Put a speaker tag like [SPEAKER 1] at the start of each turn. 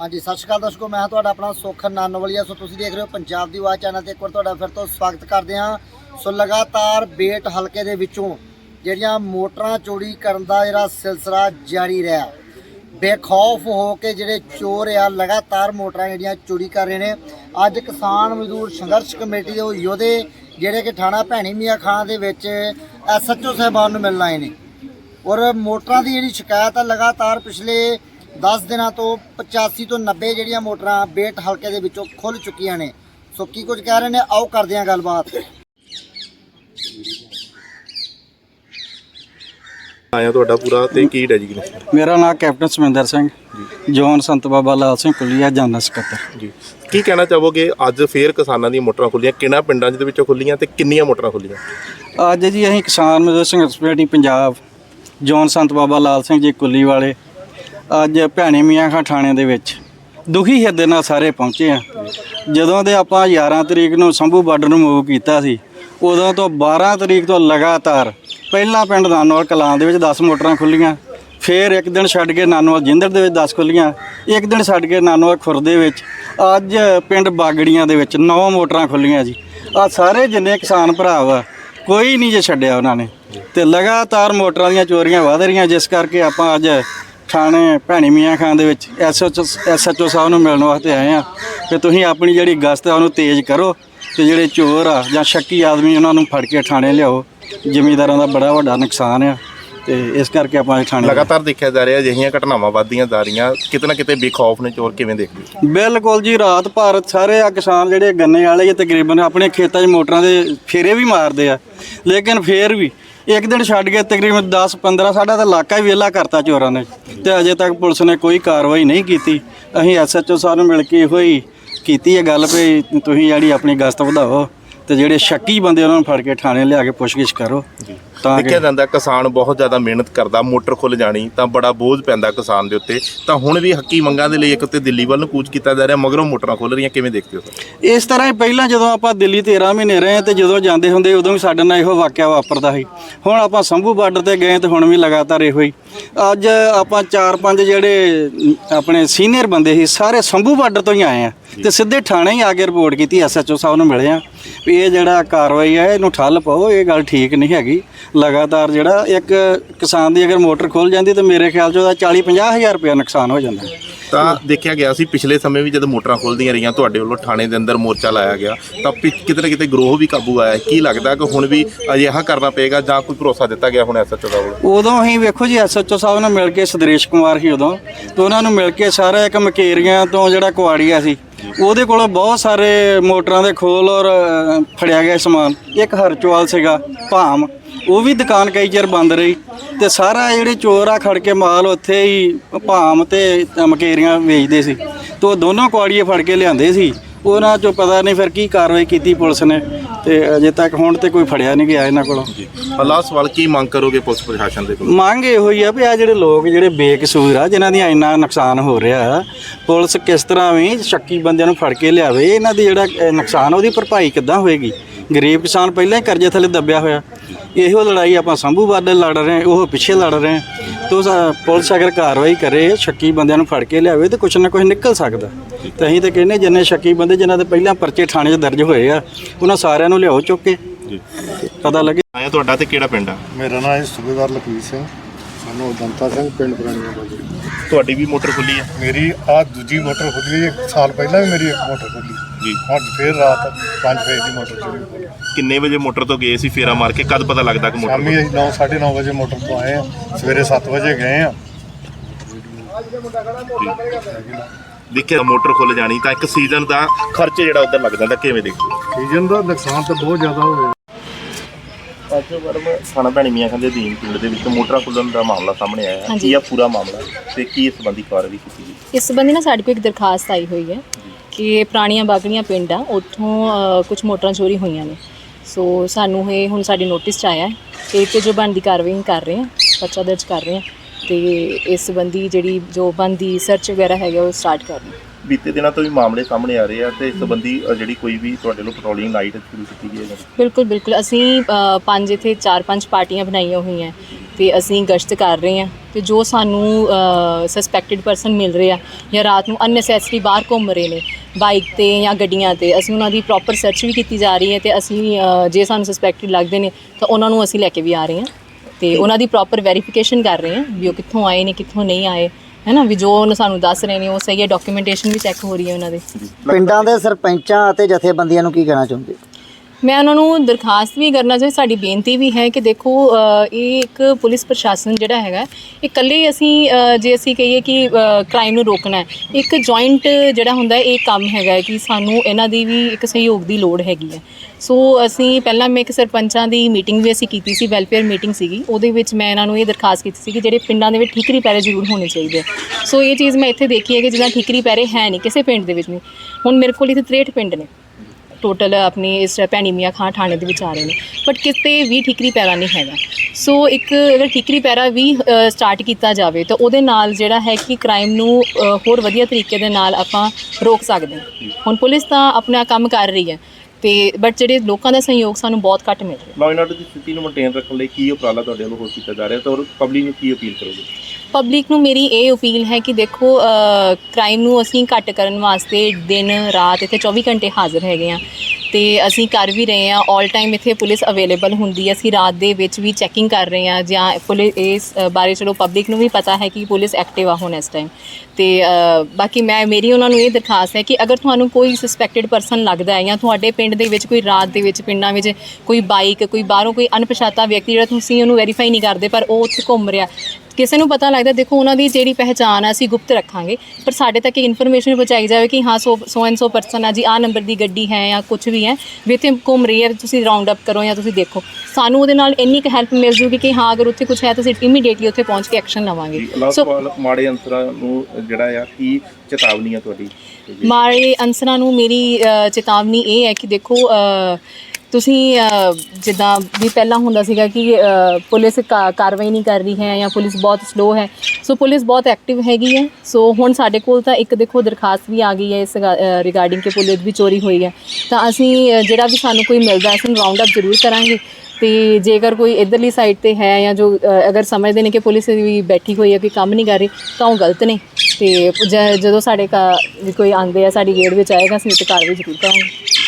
[SPEAKER 1] ਹਾਂਜੀ, ਸਤਿ ਸ਼੍ਰੀ ਅਕਾਲ ਦਰਸ਼ਕੋ, ਮੈਂ ਤੁਹਾਡਾ ਆਪਣਾ ਸੁਖ ਨਾਨੋਵਾਲੀਆ। ਸੋ ਤੁਸੀਂ ਦੇਖ ਰਹੇ ਹੋ ਪੰਜਾਬ ਦੀ ਆਵਾਜ਼ ਚੈਨਲ ਤੇ ਇੱਕ ਵਾਰ ਤੁਹਾਡਾ ਫਿਰ ਤੋਂ ਸਵਾਗਤ ਕਰਦੇ ਹਾਂ। ਸੋ ਲਗਾਤਾਰ ਬੇਟ ਹਲਕੇ ਦੇ ਵਿੱਚੋਂ ਜਿਹੜੀਆਂ ਮੋਟਰਾਂ ਚੋਰੀ ਕਰਨ ਦਾ ਜਿਹੜਾ ਸਿਲਸਿਲਾ ਜਾਰੀ ਰਿਹਾ, ਬੇਖੌਫ ਹੋ ਕੇ ਜਿਹੜੇ ਚੋਰ ਆ, ਲਗਾਤਾਰ ਮੋਟਰਾਂ ਜਿਹੜੀਆਂ ਚੋਰੀ ਕਰ ਰਹੇ ਨੇ। ਅੱਜ ਕਿਸਾਨ ਮਜ਼ਦੂਰ ਸੰਘਰਸ਼ ਕਮੇਟੀ ਦੇ ਉਹ ਯੋਧੇ ਜਿਹੜੇ ਕਿ ਥਾਣਾ ਭੈਣੀ ਮੀਆਂ ਖਾਂ ਦੇ ਵਿੱਚ ਐਸਐਚਓ ਸਾਹਿਬਾਨ ਨੂੰ ਮਿਲਣ ਆਏ ਨੇ। ਔਰ ਮੋਟਰਾਂ ਦੀ ਜਿਹੜੀ ਸ਼ਿਕਾਇਤ ਆ, ਲਗਾਤਾਰ ਪਿਛਲੇ 10 ਦਿਨਾਂ ਤੋਂ 85 ਤੋਂ 90 ਜਿਹੜੀਆਂ ਮੋਟਰਾਂ ਬੇਟ ਹਲਕੇ ਦੇ ਵਿੱਚੋਂ ਖੁੱਲ ਚੁੱਕੀਆਂ ਨੇ। ਸੋ ਕੀ ਕੁਝ ਕਹਿ ਰਹੇ ਨੇ? ਆਓ ਕਰਦੇ ਹਾਂ ਗੱਲਬਾਤ।
[SPEAKER 2] ਆਇਆ ਤੁਹਾਡਾ ਪੂਰਾ ਤੇ ਕੀ ਡੈਜੀਗਨੇਸ਼ਨ
[SPEAKER 3] ਮੇਰਾ ਨਾਮ ਕੈਪਟਨ ਸਮਿੰਦਰ ਸਿੰਘ ਜੋਨ ਸੰਤ ਬਾਬਾ ਲਾਲ ਸਿੰਘ ਕੁਲੀਆ ਜਨਰਲ ਸਕੱਤਰ।
[SPEAKER 2] ਜੀ। ਕੀ ਕਹਿਣਾ ਚਾਹੋਗੇ? ਅੱਜ ਫੇਰ ਕਿਸਾਨਾਂ ਦੀਆਂ ਮੋਟਰਾਂ ਖੁੱਲੀਆਂ। ਕਿਹਨਾਂ ਪਿੰਡਾਂ ਦੇ ਵਿੱਚੋਂ ਖੁੱਲੀਆਂ ਤੇ ਕਿੰਨੀਆਂ ਮੋਟਰਾਂ ਖੁੱਲੀਆਂ?
[SPEAKER 3] ਅੱਜ ਜੀ ਅਸੀਂ ਕਿਸਾਨ ਮਜ਼ਦੂਰ ਸੰਘਰਸ਼ ਕਮੇਟੀ ਪੰਜਾਬ ਜੋਨ ਸੰਤ ਬਾਬਾ ਲਾਲ ਸਿੰਘ ਜੀ ਕੁੱਲੀ ਵਾਲੇ ਅੱਜ ਭੈਣੀ ਮੀਆਂ ਖਾਂ ਥਾਣੇ ਦੇ ਵਿੱਚ। ਦੁਖੀ ਹਿਰਦੇ ਨਾਲ ਸਾਰੇ ਪਹੁੰਚੇ ਆ। ਜਦੋਂ ਦੇ ਆਪਾਂ 11 ਤਰੀਕ ਨੂੰ ਸੰਭੂ ਬਾਰਡਰ ਨੂੰ ਮੂਵ ਕੀਤਾ ਸੀ, ਉਦੋਂ ਤੋਂ 12 ਤਰੀਕ ਤੋਂ ਲਗਾਤਾਰ ਪਹਿਲਾ ਪਿੰਡ ਨਾਨੋਵਾਲ ਕਲਾਂ ਦੇ ਵਿੱਚ 10 ਮੋਟਰਾਂ ਖੁੱਲੀਆਂ ਫਿਰ ਇੱਕ ਦਿਨ ਛੱਡ ਕੇ ਨਾਨੋਵਾਲ ਜਿੰਦਰ ਦੇ ਵਿੱਚ 10 ਖੁੱਲੀਆਂ ਇੱਕ ਦਿਨ ਛੱਡ ਕੇ ਨਾਨੋਵਾਲ ਖੁਰ ਦੇ ਵਿੱਚ, ਅੱਜ ਪਿੰਡ ਬਾਗੜੀਆਂ ਦੇ ਵਿੱਚ 9 ਮੋਟਰਾਂ ਖੁੱਲੀਆਂ ਜੀ। ਆ ਸਾਰੇ ਜਿੰਨੇ ਕਿਸਾਨ ਭਰਾ ਵਾ, ਕੋਈ ਨਹੀਂ ਜੇ ਛੱਡਿਆ ਉਹਨਾਂ ਨੇ। ਤੇ ਲਗਾਤਾਰ ਮੋਟਰਾਂ ਦੀਆਂ ਚੋਰੀਆਂ ਵਧ ਰਹੀਆਂ, ਜਿਸ ਕਰਕੇ ਆਪਾਂ ਅੱਜ ਥਾਣੇ ਭੈਣੀ ਮੀਆਂ ਖਾਨ ਦੇ ਵਿੱਚ। ਐਸਐਚਓ ਐਸਐਚਓ ਸਾਹਿਬ ਨੂੰ ਮਿਲਣ ਵਾਸਤੇ ਆਏ ਆ ਕਿ ਤੁਸੀਂ ਆਪਣੀ ਜਿਹੜੀ ਗਸ਼ਤ ਆ ਉਹਨੂੰ ਤੇਜ਼ ਕਰੋ ਤੇ ਜਿਹੜੇ ਚੋਰ ਆ ਜਾਂ ਸ਼ੱਕੀ ਆਦਮੀ ਉਹਨਾਂ ਨੂੰ ਫੜ ਕੇ ਥਾਣੇ ਲਿਆਓ। ਜ਼ਿਮੀਂਦਾਰਾਂ ਦਾ ਬੜਾ ਵੱਡਾ ਨੁਕਸਾਨ ਆ ਤੇ ਇਸ ਕਰਕੇ ਆਪਾਂ ਇਹ ਥਾਣੇ
[SPEAKER 2] ਲਗਾਤਾਰ ਦੇਖਿਆ ਜਾ ਰਿਹਾ ਅਜਿਹੀਆਂ ਘਟਨਾਵਾਂ ਵੱਧਦੀਆਂ ਜਾ ਰਹੀਆਂ। ਕਿਤੇ ਨਾ ਕਿਤੇ ਬੇਖੌਫ ਨੇ ਚੋਰ ਕਿਵੇਂ ਦੇਖਦੇ?
[SPEAKER 3] ਬਿਲਕੁਲ ਜੀ ਰਾਤ ਭਰ ਸਾਰੇ ਆ ਕਿਸਾਨ ਜਿਹੜੇ ਗੰਨੇ ਵਾਲੇ ਆ ਤਕਰੀਬਨ ਆਪਣੇ ਖੇਤਾਂ 'ਚ ਮੋਟਰਾਂ ਦੇ ਫੇਰੇ ਵੀ ਮਾਰਦੇ ਆ। ਲੇਕਿਨ ਫੇਰ ਵੀ ਇੱਕ ਦਿਨ ਛੱਡ ਕੇ ਤਕਰੀਬਨ 10 15 ਸਾਡਾ ਤਾਂ ਇਲਾਕਾ ਹੀ ਵਿਹਲਾ ਕਰਤਾ ਚੋਰਾਂ ਨੇ। ਤੇ ਅਜੇ ਤੱਕ ਪੁਲਿਸ ਨੇ ਕੋਈ ਕਾਰਵਾਈ ਨਹੀਂ ਕੀਤੀ। ਅਸੀਂ ਐਸਐਚਓ ਸਾਹਿਬ ਨੂੰ ਮਿਲ ਕੇ ਇਹੋ ਹੀ ਕੀਤੀ ਹੈ ਗੱਲ ਵੀ ਤੁਸੀਂ ਜਿਹੜੀ ਆਪਣੀ ਗਸ਼ਤ ਵਧਾਓ। ਤੇ ਜਿਹੜੇ ਸ਼ੱਕੀ ਬੰਦੇ ਉਹਨਾਂ ਨੂੰ ਫੜ ਕੇ ਥਾਣੇ ਲਿਆ ਕੇ ਪੁੱਛਗਿੱਛ ਕਰੋ। ਤਾਂ
[SPEAKER 2] ਦੇਖਿਆ ਜਾਂਦਾ ਕਿਸਾਨ ਬਹੁਤ ਜ਼ਿਆਦਾ ਮਿਹਨਤ ਕਰਦਾ ਮੋਟਰ ਖੁੱਲ ਜਾਣੀ ਤਾਂ ਬੜਾ ਬੋਝ ਪੈਂਦਾ ਕਿਸਾਨ ਦੇ ਉੱਤੇ। ਤਾਂ ਹੁਣ ਵੀ ਹੱਕੀ ਮੰਗਾਂ ਦੇ ਲਈ ਇੱਕ ਉੱਤੇ ਦਿੱਲੀ ਵੱਲ ਨੂੰ ਕੂਚ ਕੀਤਾ ਜਾ ਰਿਹਾ ਮਗਰੋਂ ਮੋਟਰਾਂ ਖੁੱਲ ਰਹੀਆਂ ਕਿਵੇਂ ਦੇਖਦੇ ਹੋ ਸਰ?
[SPEAKER 3] ਇਸ ਤਰ੍ਹਾਂ ਹੀ ਪਹਿਲਾਂ ਜਦੋਂ ਆਪਾਂ ਦਿੱਲੀ 13 ਮਹੀਨੇ ਰਹੇ ਤੇ ਜਦੋਂ ਜਾਂਦੇ ਹੁੰਦੇ ਉਦੋਂ ਵੀ ਸਾਡੇ ਨਾਲ ਇਹੋ ਵਾਕਿਆ ਵਾਪਰਦਾ ਸੀ। ਹੁਣ ਆਪਾਂ ਸੰਭੂ ਬਾਰਡਰ ਤੇ ਗਏ ਤੇ ਹੁਣ ਵੀ ਲਗਾਤਾਰ ਇਹੋ ਹੀ। ਅੱਜ ਆਪਾਂ ਚਾਰ ਪੰਜ ਜਿਹੜੇ ਅਮ, ਆਪਣੇ ਸੀਨੀਅਰ ਬੰਦੇ ਸੀ ਸਾਰੇ ਸੰਭੂ ਬਾਰਡਰ ਤੋਂ ਹੀ ਆਏ ਆ। ਤੇ ਸਿੱਧੇ ਥਾਣੇ ਹੀ ਆ ਕੇ ਰਿਪੋਰਟ ਕੀਤੀ ਐਸਐਚਓ ਸਾਹਿਬ ਨੂੰ ਮਿਲੇ ਆ। ਵੀ ਇਹ ਜਿਹੜਾ ਕਾਰਵਾਈ ਹੈ ਇਹਨੂੰ ਠੱਲ ਪਾਓ ਇਹ ਗੱਲ ਠੀਕ ਨਹੀਂ ਹੈਗੀ। ਲਗਾਤਾਰ ਜਿਹੜਾ ਇੱਕ ਕਿਸਾਨ ਦੀ ਅਗਰ ਮੋਟਰ ਖੁੱਲ ਜਾਂਦੀ ਤੇ ਮੇਰੇ ਖਿਆਲ 'ਚ ਉਹਦਾ 40 50 ਹਜ਼ਾਰ ਰੁਪਏ ਨੁਕਸਾਨ ਹੋ ਜਾਂਦਾ।
[SPEAKER 2] ਤਾਂ ਦੇਖਿਆ ਗਿਆ ਸੀ ਪਿਛਲੇ ਸਮੇਂ ਵੀ ਜਦੋਂ ਮੋਟਰਾਂ ਖੁੱਲਦੀਆਂ ਰਹੀਆਂ ਤੁਹਾਡੇ ਵੱਲੋਂ ਥਾਣੇ ਦੇ ਅੰਦਰ ਮੋਰਚਾ ਲਾਇਆ ਗਿਆ ਤਾਂ ਕਿਤੇ ਨਾ ਕਿਤੇ ਗਰੋਹ ਵੀ ਕਾਬੂ ਆਇਆ। ਕੀ ਲੱਗਦਾ ਕਿ ਹੁਣ ਵੀ ਅਜਿਹਾ ਕਰਨਾ ਪਏਗਾ ਜਾਂ ਕੋਈ ਭਰੋਸਾ ਦਿੱਤਾ ਗਿਆ ਹੁਣ ਐਸਐਚਓ ਦਾ ਵੱਲੋਂ?
[SPEAKER 3] ਉਦੋਂ ਅਸੀਂ ਵੇਖੋ ਜੀ ਐਸਐਚਓ ਸਾਹਿਬ ਨਾਲ ਮਿਲ ਕੇ ਸੁਦਰੇਸ਼ ਕੁਮਾਰ ਸੀ ਉਦੋਂ ਤੇ ਉਹਨਾਂ ਨੂੰ ਮਿਲ ਕੇ ਸਾਰਾ ਇੱਕ ਮਕੇਰੀਆਂ ਤੋਂ ਜਿਹੜਾ ਕੁਆੜੀਆ ਸੀ ਉਹਦੇ ਕੋਲ ਬਹੁਤ ਸਾਰੇ ਮੋਟਰਾਂ ਦੇ ਖੋਲ ਔਰ ਫੜਿਆ ਗਿਆ ਸਮਾਨ। ਇੱਕ ਹਰਚਵਾਲ ਸੀਗਾ, ਭਾਮ। ਉਹ ਵੀ ਦੁਕਾਨ ਕਈ ਚਿਰ ਬੰਦ ਰਹੀ। ਤੇ ਸਾਰਾ ਜਿਹੜੇ ਚੋਰ ਆ, ਖੜ ਕੇ ਮਾਲ ਉੱਥੇ ਹੀ ਭਾਮ ਤੇ ਮਕੇਰੀਆਂ ਵੇਚਦੇ ਸੀ। ਤੇ ਉਹ ਦੋਨੋਂ ਕੁਆੜੀਏ ਫੜ ਕੇ ਲਿਆਂਦੇ ਸੀ। ਉਹਨਾਂ ਚੋਂ ਪਤਾ ਨਹੀਂ ਫਿਰ ਕੀ ਕਾਰਵਾਈ ਕੀਤੀ ਪੁਲਿਸ ਨੇ ਤੇ ਅਜੇ ਤੱਕ ਹੁਣ ਤੇ ਕੋਈ ਫੜਿਆ ਨਹੀਂ ਗਿਆ ਇਹਨਾਂ ਕੋਲੋਂ।
[SPEAKER 2] ਅੱਲਾਹ ਸਵਾਲ ਕੀ ਮੰਗ ਕਰੋਗੇ ਪੁਲਿਸ ਪ੍ਰਸ਼ਾਸਨ ਦੇ ਕੋਲ?
[SPEAKER 3] ਮੰਗ ਇਹੋ ਹੀ ਆ ਵੀ ਆ ਜਿਹੜੇ ਲੋਕ ਜਿਹੜੇ ਬੇਕਸੂਰ ਆ ਜਿਨ੍ਹਾਂ ਦੀ ਇੰਨਾ ਨੁਕਸਾਨ ਹੋ ਰਿਹਾ ਪੁਲਿਸ ਕਿਸ ਤਰ੍ਹਾਂ ਵੀ ਸ਼ੱਕੀ ਬੰਦਿਆਂ ਨੂੰ ਫੜ ਕੇ ਲਿਆਵੇ ਇਹਨਾਂ ਦੀ ਜਿਹੜਾ ਨੁਕਸਾਨ ਉਹਦੀ ਭਰਪਾਈ ਕਿੱਦਾਂ ਹੋਏਗੀ? ਗਰੀਬ ਕਿਸਾਨ ਪਹਿਲਾਂ ਹੀ ਕਰਜ਼ੇ ਥੱਲੇ ਦੱਬਿਆ ਹੋਇਆ। ਇਹੋ ਲੜਾਈ ਆਪਾਂ ਸੰਭੂ ਬਾਦਲ ਲੜ ਰਹੇ ਉਹ ਪਿੱਛੇ ਲੜ ਰਹੇ। ਤੋ ਪੁਲਿਸ ਅਗਰ ਕਾਰਵਾਈ ਕਰੇ ਸ਼ੱਕੀ ਬੰਦਿਆਂ ਨੂੰ ਫੜ ਕੇ ਲਿਆਵੇ ਤੇ ਕੁਛ ਨਾ ਕੁਛ ਨਿਕਲ ਸਕਦਾ। ਤੇ ਅਸੀਂ ਤਾਂ ਕਹਿੰਦੇ ਜਿੰਨੇ ਸ਼ੱਕੀ ਬੰਦੇ ਜਿਨ੍ਹਾਂ ਦੇ ਪਹਿਲਾਂ ਪਰਚੇ ਥਾਣੇ 'ਚ ਦਰਜ ਹੋਏ ਆ ਉਹਨਾਂ ਸਾਰਿਆਂ ਨੂੰ ਲਿਆਓ ਚੁੱਕ ਕੇ।
[SPEAKER 2] ਜੀ।
[SPEAKER 3] ਪਤਾ ਲੱਗੇ
[SPEAKER 2] ਆਇਆ ਤੁਹਾਡਾ ਤੇ ਕਿਹੜਾ ਪਿੰਡ ਆ?
[SPEAKER 4] ਮੇਰਾ ਨਾਮ ਹੈ ਸੂਬੇਦਾਰ ਲਖਵੀਰ ਸਿੰਘ। ਸਾਨੂੰ ਦੰਤਾ ਸਿੰਘ ਪਿੰਡ ਪੁਰਾਣੀਆਂ ਬਾਜੀ
[SPEAKER 2] ਤੁਹਾਡੀ ਵੀ ਮੋਟਰ ਖੁੱਲੀ ਆ
[SPEAKER 4] ਮੇਰੀ ਆ ਦੂਜੀ ਮੋਟਰ ਖੁੱਲੀ ਇੱਕ ਸਾਲ ਪਹਿਲਾਂ ਵੀ ਮੇਰੀ ਇੱਕ ਮੋਟਰ ਖੁੱਲੀ।
[SPEAKER 2] ਜੀ।
[SPEAKER 4] ਹੁਣ ਫੇਰ ਰਾਤ 5 ਵਜੇ ਦੀ ਮੋਟਰ ਚੋਰੀ
[SPEAKER 2] ਕਿੰਨੇ ਵਜੇ ਮੋਟਰ ਤੋਂ ਗਏ ਸੀ ਫੇਰਾ ਮਾਰ ਕੇ? ਕਦ ਪਤਾ ਲੱਗਦਾ ਕਿ ਮੋਟਰ
[SPEAKER 4] ਸ਼ਾਮੀ ਅਸੀਂ 9 9:30 ਵਜੇ ਮੋਟਰ ਤੋਂ ਆਏ ਆ ਸਵੇਰੇ 7 ਵਜੇ ਗਏ ਆ
[SPEAKER 2] ਦੇਖਿਆ ਮੋਟਰ ਖੁੱਲ ਜਾਣੀ ਤਾਂ ਇੱਕ ਸੀਜ਼ਨ ਦਾ ਖਰਚ ਜਿਹੜਾ ਉਧਰ ਲੱਗ ਜਾਂਦਾ ਕਿਵੇਂ ਦੇਖੋ?
[SPEAKER 4] ਸੀਜ਼ਨ ਦਾ ਨੁਕਸਾਨ ਤਾਂ ਬਹੁਤ ਜ਼ਿਆਦਾ ਹੋ ਗਿਆ।
[SPEAKER 2] ਅੱਜ ਵਰਮ ਸਾਣਾ ਭੈਣੀ ਮੀਆਂ ਕਹਿੰਦੇ ਦੀਨ ਪਿੰਡ ਦੇ ਵਿੱਚ ਮੋਟਰਾਂ ਖੁੱਲਣ ਦਾ ਮਾਮਲਾ ਸਾਹਮਣੇ ਆਇਆ। ਹੈ
[SPEAKER 5] ਹਾਂਜੀ।
[SPEAKER 2] ਕੀ ਆ ਪੂਰਾ ਮਾਮਲਾ ਤੇ ਕੀ ਇਸ ਸੰਬੰਧੀ ਕਾਰਵਾਈ ਕੀਤੀ ਗਈ?
[SPEAKER 5] ਇਸ ਸੰਬੰਧੀ ਨਾ ਸਾਡੇ ਕੋਲ ਇੱਕ ਦਰਖਾਸਤ ਆਈ ਹੋਈ ਹੈ ਕਿ ਪੁਰਾਣੀਆਂ ਬਾਗੜੀਆਂ ਪਿੰਡ ਆ ਉੱਥੋਂ ਕੁਝ ਮੋਟਰਾਂ ਚੋਰੀ ਹੋਈਆਂ ਨੇ। ਸੋ ਸਾਨੂੰ ਇਹ ਹੁਣ ਸਾਡੀ ਨੋਟਿਸ 'ਚ ਆਇਆ ਹੈ ਤੇ ਇਹ 'ਤੇ ਜੋ ਬਣਦੀ ਕਾਰਵਾਈ ਕਰ ਰਹੇ ਹਾਂ ਪਰਚਾ ਦਰਜ ਕਰ ਰਹੇ ਹਾਂ ਤੇ ਇਸ ਸੰਬੰਧੀ ਜਿਹੜੀ ਜੋ ਬਣਦੀ ਸਰਚ ਵਗੈਰਾ ਹੈਗਾ ਉਹ ਸਟਾਰਟ ਕਰ ਰਹੇ ਹਾਂ।
[SPEAKER 2] ਬੀਤੇ ਦਿਨਾਂ ਤੋਂ ਵੀ ਮਾਮਲੇ ਸਾਹਮਣੇ ਆ ਰਹੇ ਆ ਤੇ ਇਸ ਸੰਬੰਧੀ ਅ, ਜਿਹੜੀ ਕੋਈ ਵੀ ਤੁਹਾਡੇ ਵੱਲੋਂ ਪੈਟਰੋਲਿੰਗ ਨਾਈਟ ਸ਼ੁਰੂ ਕੀਤੀ ਗਈ ਹੈ
[SPEAKER 5] ਬਿਲਕੁਲ ਬਿਲਕੁਲ। ਅਸੀਂ ਅ, ਪੰਜ ਇੱਥੇ ਚਾਰ ਪੰਜ ਪਾਰਟੀਆਂ ਬਣਾਈਆਂ ਹੋਈਆਂ ਤੇ ਅਸੀਂ ਗਸ਼ਤ ਕਰ ਰਹੇ ਹਾਂ ਤੇ ਜੋ ਸਾਨੂੰ ਸਸਪੈਕਟਡ ਪਰਸਨ ਮਿਲ ਰਹੇ ਆ ਜਾਂ ਰਾਤ ਨੂੰ ਅਨਨੈਸੈਸਰੀ ਬਾਹਰ ਘੁੰਮ ਰਹੇ ਨੇ ਬਾਈਕ ਤੇ ਜਾਂ ਗੱਡੀਆਂ ਤੇ ਅਸੀਂ ਉਹਨਾਂ ਦੀ ਪ੍ਰੋਪਰ ਸਰਚ ਵੀ ਕੀਤੀ ਜਾ ਰਹੀ ਹੈ ਤੇ ਅਸੀਂ ਅ, ਜੇ ਸਾਨੂੰ ਸਸਪੈਕਟਡ ਲੱਗਦੇ ਨੇ ਤਾਂ ਉਹਨਾਂ ਨੂੰ ਅਸੀਂ ਲੈ ਕੇ ਵੀ ਆ ਰਹੇ ਹਾਂ ਤੇ ਉਹਨਾਂ ਦੀ ਪ੍ਰੋਪਰ ਵੈਰੀਫਿਕੇਸ਼ਨ ਕਰ ਰਹੇ ਹਾਂ ਵੀ ਉਹ ਕਿੱਥੋਂ ਆਏ ਨੇ ਕਿੱਥੋਂ ਨਹੀਂ ਆਏ। ਹੈ ਨਾ ਵੀ ਜੋ ਉਹਨੂੰ ਸਾਨੂੰ ਦੱਸ ਰਹੇ ਨੇ ਉਹ ਸਹੀ ਹੈ ਡਾਕੂਮੈਂਟੇਸ਼ਨ ਵੀ ਚੈੱਕ ਹੋ ਰਹੀ ਹੈ ਉਹਨਾਂ ਦੇ।
[SPEAKER 1] ਪਿੰਡਾਂ ਦੇ ਸਰਪੰਚਾਂ ਅਤੇ ਜਥੇਬੰਦੀਆਂ ਨੂੰ ਕੀ ਕਹਿਣਾ ਚਾਹੁੰਦੇ
[SPEAKER 5] ਮੈਂ ਉਹਨਾਂ ਨੂੰ ਦਰਖਾਸਤ ਵੀ ਕਰਨਾ ਚਾਹੁੰਦੀ ਸਾਡੀ ਬੇਨਤੀ ਵੀ ਹੈ ਕਿ ਦੇਖੋ ਇਹ ਇੱਕ ਪੁਲਿਸ ਪ੍ਰਸ਼ਾਸਨ ਜਿਹੜਾ ਹੈਗਾ ਇਹ ਇਕੱਲੇ ਅਸੀਂ ਜੇ ਅਸੀਂ ਕਹੀਏ ਕਿ ਕ੍ਰਾਈਮ ਨੂੰ ਰੋਕਣਾ ਹੈ ਇੱਕ ਜੁਆਇੰਟ ਜਿਹੜਾ ਹੁੰਦਾ ਹੈ, ਇਹ ਕੰਮ ਹੈਗਾ ਕਿ ਸਾਨੂੰ ਇਹਨਾਂ ਦੀ ਵੀ ਇੱਕ ਸਹਿਯੋਗ ਦੀ ਲੋੜ ਹੈਗੀ ਹੈ। ਸੋ ਅਸੀਂ ਪਹਿਲਾਂ ਮੈਂ ਇੱਕ ਸਰਪੰਚਾਂ ਦੀ ਮੀਟਿੰਗ ਵੀ ਅਸੀਂ ਕੀਤੀ ਸੀ ਵੈਲਫੇਅਰ ਮੀਟਿੰਗ ਸੀਗੀ। ਉਹਦੇ ਵਿੱਚ ਮੈਂ ਇਹਨਾਂ ਨੂੰ ਇਹ ਦਰਖਾਸਤ ਕੀਤੀ ਸੀ ਕਿ ਜਿਹੜੇ ਪਿੰਡਾਂ ਦੇ ਵਿੱਚ ਠੀਕਰੀ ਪੈਰੇ ਜ਼ਰੂਰ ਹੋਣੇ ਚਾਹੀਦੇ ਆ। ਸੋ ਇਹ ਚੀਜ਼ ਮੈਂ ਇੱਥੇ ਦੇਖੀ ਹੈ ਕਿ ਜਿੱਦਾਂ ਠੀਕਰੀ ਪੈਰੇ ਹੈ ਨਹੀਂ ਕਿਸੇ ਪਿੰਡ ਦੇ ਵਿੱਚ ਨਹੀਂ ਹੁਣ ਮੇਰੇ ਕੋਲ ਇੱਥੇ 63 ਪਿੰਡ ਨੇ। ਟੋਟਲ ਆਪਣੀ ਇਸ ਭੈਣੀ ਮੀਆਂ ਖਾਂ ਥਾਣੇ ਦੇ ਵਿੱਚ ਆ ਰਹੇ ਨੇ। ਬਟ ਕਿਤੇ ਵੀ ਠੀਕਰੀ ਪੈਰਾ ਨਹੀਂ ਹੈਗਾ। ਸੋ ਇੱਕ ਅਗਰ ਠੀਕਰੀ ਪੈਰਾ ਵੀ ਸਟਾਰਟ ਕੀਤਾ ਜਾਵੇ, ਤਾਂ ਉਹਦੇ ਨਾਲ ਜਿਹੜਾ ਹੈ ਕਿ ਕ੍ਰਾਈਮ ਨੂੰ ਹੋਰ ਵਧੀਆ ਤਰੀਕੇ ਦੇ ਨਾਲ ਆਪਾਂ ਰੋਕ ਸਕਦੇ ਹਾਂ। ਹੁਣ ਪੁਲਿਸ ਤਾਂ ਆਪਣਾ ਕੰਮ ਕਰ ਰਹੀ ਹੈ। ਤੇ ਬਟ ਜਿਹੜੇ ਲੋਕਾਂ ਦਾ ਸਹਿਯੋਗ ਸਾਨੂੰ ਬਹੁਤ ਘੱਟ ਮਿਲ ਰਿਹਾ।
[SPEAKER 2] ਲਾਅ ਐਂਡ ਆਰਡਰ ਦੀ ਸਥਿਤੀ ਨੂੰ ਮੇਨਟੇਨ ਰੱਖਣ ਲਈ ਕੀ ਉਪਰਾਲਾ ਤੁਹਾਡੇ ਵੱਲੋਂ ਹੋਰ ਕੀਤਾ ਜਾ ਰਿਹਾ ਤੇ ਔਰ ਪਬਲਿਕ ਨੂੰ ਕੀ ਅਪੀਲ ਕਰੋਗੇ?
[SPEAKER 5] ਪਬਲਿਕ ਨੂੰ ਮੇਰੀ ਇਹ ਅਪੀਲ ਹੈ ਕਿ ਦੇਖੋ ਕ੍ਰਾਈਮ ਨੂੰ ਅਸੀਂ ਘੱਟ ਕਰਨ ਵਾਸਤੇ ਦਿਨ ਰਾਤ ਇੱਥੇ 24 ਘੰਟੇ ਹਾਜ਼ਰ ਹੈਗੇ ਆ ਤੇ ਅਸੀਂ ਕਰ ਵੀ ਰਹੇ ਹਾਂ। 올 ਟਾਈਮ ਇੱਥੇ ਪੁਲਿਸ ਅਵੇਲੇਬਲ ਹੁੰਦੀ ਹੈ। ਅਸੀਂ ਰਾਤ ਦੇ ਵਿੱਚ ਵੀ ਚੈਕਿੰਗ ਕਰ ਰਹੇ ਹਾਂ ਜਾਂ ਪੁਲਿਸ, ਇਸ ਬਾਰੇ ਚਲੋ ਪਬਲਿਕ ਨੂੰ ਵੀ ਪਤਾ ਹੈ ਕਿ ਪੁਲਿਸ ਐਕਟਿਵ ਆ ਹੁਣ ਇਸ ਟਾਈਮ ਤੇ ਬਾਕੀ ਮੈਂ, ਮੇਰੀ ਉਹਨਾਂ ਨੂੰ ਇਹ ਦਰਖਾਸਤ ਹੈ ਕਿ ਅਗਰ ਤੁਹਾਨੂੰ ਕੋਈ ਸਸਪੈਕਟਡ ਪਰਸਨ ਲੱਗਦਾ ਹੈ ਜਾਂ ਤੁਹਾਡੇ ਪਿੰਡ ਦੇ ਵਿੱਚ ਕੋਈ ਰਾਤ ਦੇ ਵਿੱਚ, ਪਿੰਡਾਂ ਵਿੱਚ ਕੋਈ ਬਾਈਕ ਕੋਈ ਬਾਹਰੋਂ ਕੋਈ ਅਣਪਛਾਤਾ ਵਿਅਕਤੀ ਜਿਹੜਾ ਤੁਸੀਂ ਉਹਨੂੰ ਵੈਰੀਫਾਈ ਨਹੀਂ ਕਰਦੇ, ਪਰ ਉਹ ਉੱਥੇ ਘੁੰਮ ਰਿਹਾ ਕਿਸੇ ਨੂੰ ਪਤਾ ਲੱਗਦਾ ਦੇਖੋ ਉਹਨਾਂ ਦੀ ਜਿਹੜੀ ਪਹਿਚਾਣ ਆ ਅਸੀਂ ਗੁਪਤ ਰੱਖਾਂਗੇ। ਪਰ ਸਾਡੇ ਤੱਕ ਇਨਫੋਰਮੇਸ਼ਨ ਪਹੁੰਚਾਈ ਜਾਵੇ ਕਿ ਹਾਂ ਸੋ ਸੋ ਐਂਡ ਸੋ ਪਰਸਨ ਆ ਜੀ ਆ ਨੰਬਰ ਦੀ ਗੱਡੀ ਹੈ ਜਾਂ ਕੁਝ ਵੀ ਹੈ ਵੀ ਇੱਥੇ ਘੁੰਮ ਰਹੀ ਹੈ ਤੁਸੀਂ ਰਾਉਂਡ ਅਪ ਕਰੋ ਜਾਂ ਤੁਸੀਂ ਦੇਖੋ। ਸਾਨੂੰ ਉਹਦੇ ਨਾਲ ਇੰਨੀ ਕੁ ਹੈਲਪ ਮਿਲ ਜੂਗੀ ਕਿ ਹਾਂ ਅਗਰ ਉੱਥੇ ਕੁਝ ਹੈ ਤਾਂ ਅਸੀਂ ਇਮੀਡੀਏਟਲੀ ਉੱਥੇ ਪਹੁੰਚ ਕੇ ਐਕਸ਼ਨ ਲਵਾਂਗੇ। ਸੋ
[SPEAKER 2] ਮਾੜੇ ਅੰਸਰਾਂ ਨੂੰ ਜਿਹੜਾ ਆ ਕੀ ਚੇਤਾਵਨੀ ਆ ਤੁਹਾਡੀ?
[SPEAKER 5] ਮਾੜੇ ਅਨਸਰਾਂ ਨੂੰ ਮੇਰੀ ਚੇਤਾਵਨੀ ਇਹ ਹੈ ਕਿ ਦੇਖੋ ਤੁਸੀਂ ਜਿੱਦਾਂ ਵੀ ਪਹਿਲਾਂ ਹੁੰਦਾ ਸੀਗਾ ਕਿ ਪੁਲਿਸ ਕਾ- ਕਾਰਵਾਈ ਨਹੀਂ ਕਰ ਰਹੀ ਹੈ ਜਾਂ ਪੁਲਿਸ ਬਹੁਤ ਸਲੋ ਹੈ, ਸੋ ਪੁਲਿਸ ਬਹੁਤ ਐਕਟਿਵ ਹੈਗੀ ਹੈ, ਸੋ ਹੁਣ ਸਾਡੇ ਕੋਲ ਤਾਂ ਇੱਕ ਦੇਖੋ ਦਰਖਾਸਤ ਵੀ ਆ ਗਈ ਹੈ ਇਸ ਰਿਗਾਰਡਿੰਗ ਕਿ ਪੁਲਿਸ ਵੀ ਚੋਰੀ ਹੋਈ ਹੈ। ਤਾਂ ਅਸੀਂ ਜਿਹੜਾ ਵੀ ਸਾਨੂੰ ਕੋਈ ਮਿਲਦਾ ਅਸੀਂ ਰਾਉਂਡ ਅਪ ਜ਼ਰੂਰ ਕਰਾਂਗੇ। ਤੇ ਜੇਕਰ ਕੋਈ ਇਧਰਲੀ ਸਾਈਡ ਤੇ ਹੈ ਜਾਂ ਜੋ ਅਗਰ ਸਮਝਦੇ ਨੇ ਕਿ ਪੁਲਿਸ ਵੀ ਬੈਠੀ ਹੋਈ ਹੈ, ਕੋਈ ਕੰਮ ਨਹੀਂ ਕਰ ਰਹੀ, ਤਾਂ ਉਹ ਗਲਤ ਨੇ। ਤੇ ਜਦੋਂ ਸਾਡੇ ਕਾ ਕੋਈ ਆਂਦੇ ਆ, ਸਾਡੀ ਗੇੜ ਵਿੱਚ ਆਏਗਾ, ਅਸੀਂ ਉੱਤੇ ਕਾਰਵਾਈ ਜ਼ਰੂਰ ਕਰਾਂਗੇ।